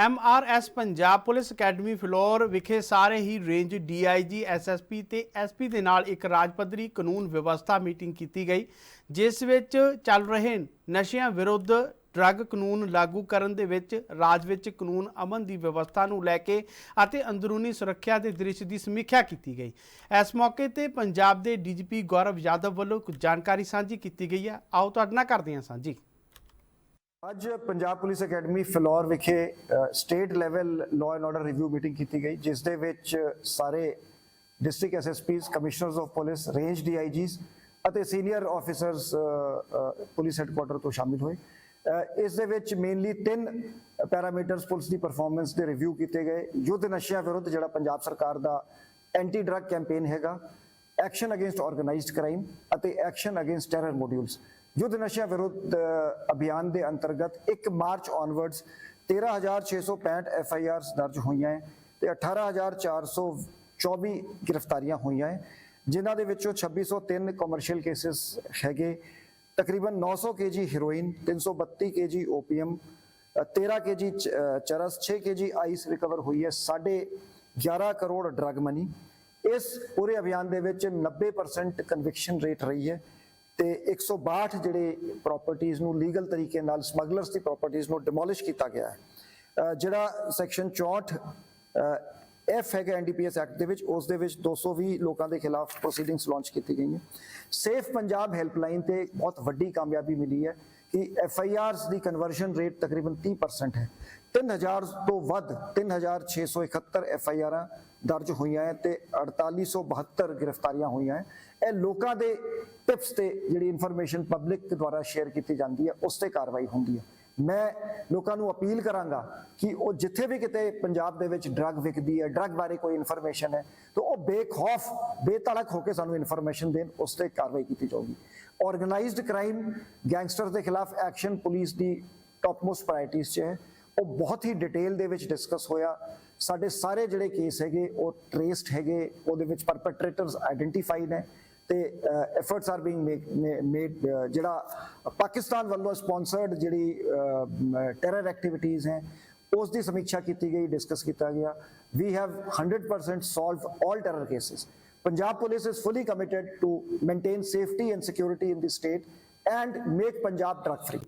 MRS Punjab police academy Phillaur ਵਿਖੇ ਸਾਰੇ ਹੀ ਰੇਂਜ ਡੀਆਈਜੀ ਐਸਐਸਪੀ ਤੇ ਐਸਪੀ ਦੇ ਨਾਲ ਇੱਕ ਰਾਜ ਪੱਧਰੀ ਕਾਨੂੰਨ ਵਿਵਸਥਾ ਮੀਟਿੰਗ ਕੀਤੀ ਗਈ, ਜਿਸ ਵਿੱਚ ਚੱਲ ਰਹੇ ਨਸ਼ਿਆਂ ਵਿਰੁੱਧ ਡਰੱਗ ਕਾਨੂੰਨ ਲਾਗੂ ਕਰਨ ਦੇ ਵਿੱਚ ਰਾਜ ਵਿੱਚ ਕਾਨੂੰਨ ਅਮਨ ਦੀ ਵਿਵਸਥਾ ਨੂੰ ਲੈ ਕੇ ਅਤੇ ਅੰਦਰੂਨੀ ਸੁਰੱਖਿਆ ਦੇ ਦ੍ਰਿਸ਼ ਦੀ ਸਮੀਖਿਆ ਕੀਤੀ ਗਈ। ਇਸ ਮੌਕੇ ਤੇ ਪੰਜਾਬ ਦੇ ਡੀਜੀਪੀ ਗੌਰਵ ਯਾਦਵ ਵੱਲੋਂ ਕੁਝ ਜਾਣਕਾਰੀ ਸਾਂਝੀ ਕੀਤੀ ਗਈ ਹੈ। ਆਓ ਤੁਹਾਡੇ ਨਾਲ ਕਰਦੇ ਹਾਂ ਸਾਂਝੀ। ਅੱਜ ਪੰਜਾਬ ਪੁਲਿਸ ਅਕੈਡਮੀ ਫਲੋਰ ਵਿਖੇ state level law and order review meeting ਕੀਤੀ ਗਈ, ਜਿਸ ਦੇ ਵਿੱਚ ਸਾਰੇ district SSPs commissioners of police range DIGs ਅਤੇ ਸੀਨੀਅਰ ਆਫੀਸਰਸ ਪੁਲਿਸ ਹੈੱਡਕੁਆਟਰ ਤੋਂ ਸ਼ਾਮਿਲ ਹੋਏ। ਇਸ ਦੇ ਵਿੱਚ ਮੇਨਲੀ ਤਿੰਨ ਪੈਰਾਮੀਟਰਸ ਪੁਲਿਸ ਦੀ ਪਰਫਾਰਮੈਂਸ ਦੇ ਰਿਵਿਊ ਕੀਤੇ ਗਏ। ਯੁੱਧ ਨਸ਼ਿਆਂ ਵਿਰੁੱਧ ਜਿਹੜਾ ਪੰਜਾਬ ਸਰਕਾਰ ਦਾ ਐਂਟੀ ਡਰੱਗ ਕੈਂਪੇਨ ਹੈਗਾ ਐਕਸ਼ਨ ਅਗੇਂਸਟ ਆਰਗੇਨਾਈਜ਼ਡ ਕ੍ਰਾਈਮ ਅਤੇ ਐਕਸ਼ਨ ਅਗੇਂਸਟ ਟੈਰਰ ਮੋਡਿਊਲਸ ਯੁੱਧ ਨਸ਼ਿਆਂ ਵਿਰੁੱਧ ਅਭਿਆਨ ਦੇ ਅੰਤਰਗਤ 1 March onwards 13665 F I Rs ਦਰਜ ਹੋਈਆਂ ਹੈ ਤੇ 18424 ਗ੍ਰਿਫਤਾਰੀਆਂ ਹੋਈਆਂ ਹੈ, ਜਿਨ੍ਹਾਂ ਦੇ ਵਿੱਚੋਂ 2603 ਕਮਰਸ਼ੀਅਲ ਕੇसेस ਹੈਗੇ, ਤਕਰੀਬਨ 900 KG heroin 332 KG opium 13 KG charas 6 KG ice recover ਹੋਈ ਹੈ, ਸਾਢੇ 11 ਕਰੋੜ ਡਰਗ ਮਨੀ ਇਸ ਪੂਰੇ ਅਭਿਆਨ ਦੇ ਵਿੱਚ 90% ਕਨਵਿਕਸ਼ਨ ਰੇਟ ਰਹੀ ਹੈ। ਤੇ 162 ਜਿਹੜੇ ਪ੍ਰਾਪਰਟੀਆਂ ਨੂੰ ਲੀਗਲ ਤਰੀਕੇ ਨਾਲ ਸਮਗਲਰਸ ਦੀ ਪ੍ਰਾਪਰਟੀਆਂ ਨੂੰ ਡਿਮੋਲਿਸ਼ ਕੀਤਾ ਗਿਆ ਹੈ। ਜਿਹੜਾ ਸੈਕਸ਼ਨ 64 ਐਫ ਹੈਗਾ ਐਨਡੀਪੀਐਸ ਐਕਟ ਦੇ ਵਿੱਚ, ਉਸ ਦੇ ਵਿੱਚ 220 ਲੋਕਾਂ ਦੇ ਖਿਲਾਫ ਪ੍ਰੋਸੀਡਿੰਗਸ ਲਾਂਚ ਕੀਤੀ ਗਈਆਂ। ਸੇਫ ਪੰਜਾਬ ਹੈਲਪਲਾਈਨ ਤੇ ਬਹੁਤ ਵੱਡੀ ਕਾਮਯਾਬੀ ਮਿਲੀ ਹੈ। ਕਿ ਐਫ ਆਈ ਆਰਸ ਦੀ ਕਨਵਰਸ਼ਨ ਰੇਟ ਤਕਰੀਬਨ 30% ਹੈ। 3000 ਤੋਂ ਵੱਧ 3671 ਐਫ ਆਈ ਆਰਾਂ ਦਰਜ ਹੋਈਆਂ ਹੈ ਤੇ 4872 ਗ੍ਰਿਫਤਾਰੀਆਂ ਹੋਈਆਂ ਹੈ। ਇਹ ਲੋਕਾਂ ਦੇ ਟਿਪਸ ਤੇ ਜਿਹੜੀ ਇਨਫੋਰਮੇਸ਼ਨ ਪਬਲਿਕ ਦੁਆਰਾ ਸ਼ੇਅਰ ਕੀਤੀ ਜਾਂਦੀ ਹੈ, ਉਸ ਤੇ ਕਾਰਵਾਈ ਹੁੰਦੀ ਹੈ। ਮੈਂ ਲੋਕਾਂ ਨੂੰ ਅਪੀਲ ਕਰਾਂਗਾ ਕਿ ਉਹ ਜਿੱਥੇ ਵੀ ਕਿਤੇ ਪੰਜਾਬ ਦੇ ਵਿੱਚ ਡਰੱਗ ਵਿਕਦੀ ਹੈ, ਡਰੱਗ ਬਾਰੇ ਕੋਈ ਇਨਫੋਰਮੇਸ਼ਨ ਹੈ, ਤਾਂ ਉਹ ਬੇਖੌਫ ਬੇਤੜਕ ਹੋ ਕੇ ਸਾਨੂੰ ਇਨਫੋਰਮੇਸ਼ਨ ਦੇਣ, ਉਸ ਤੇ ਕਾਰਵਾਈ ਕੀਤੀ ਜਾਊਗੀ। ਆਰਗੇਨਾਈਜ਼ਡ ਕ੍ਰਾਈਮ ਗੈਂਗਸਟਰ ਦੇ ਖਿਲਾਫ ਐਕਸ਼ਨ ਪੁਲਿਸ ਦੀ ਟੌਪ ਮੋਸਟ ਪ੍ਰਾਇੋਰਟੀਜ਼ 'ਚ ਹੈ। ਉਹ ਬਹੁਤ ਹੀ ਡਿਟੇਲ ਦੇ ਵਿੱਚ ਡਿਸਕਸ ਹੋਇਆ। ਸਾਡੇ ਸਾਰੇ ਜਿਹੜੇ ਕੇਸ ਹੈਗੇ, ਉਹ ਟ੍ਰੇਸਡ ਹੈਗੇ, ਉਹਦੇ ਵਿੱਚ ਪਰਪੈਟ੍ਰੇਟਰਸ ਆਇਡੈਂਟੀਫਾਈਡ ਨੇ। ਤੇ ਐਫਰਟਸ ਆਰ ਬੀਇੰਗ ਮੇਡ ਜਿਹੜਾ ਪਾਕਿਸਤਾਨ ਵੱਲੋਂ ਸਪਾਂਸਰਡ ਜਿਹੜੀ ਟੈਰਰ ਐਕਟੀਵਿਟੀਜ਼ ਹੈ ਉਸ ਦੀ ਸਮੀਖਿਆ ਕੀਤੀ ਗਈ ਡਿਸਕਸ ਕੀਤਾ ਗਿਆ ਵੀ have 100% solved all terror cases punjab police is fully committed to maintain safety and security in the state and make punjab drug free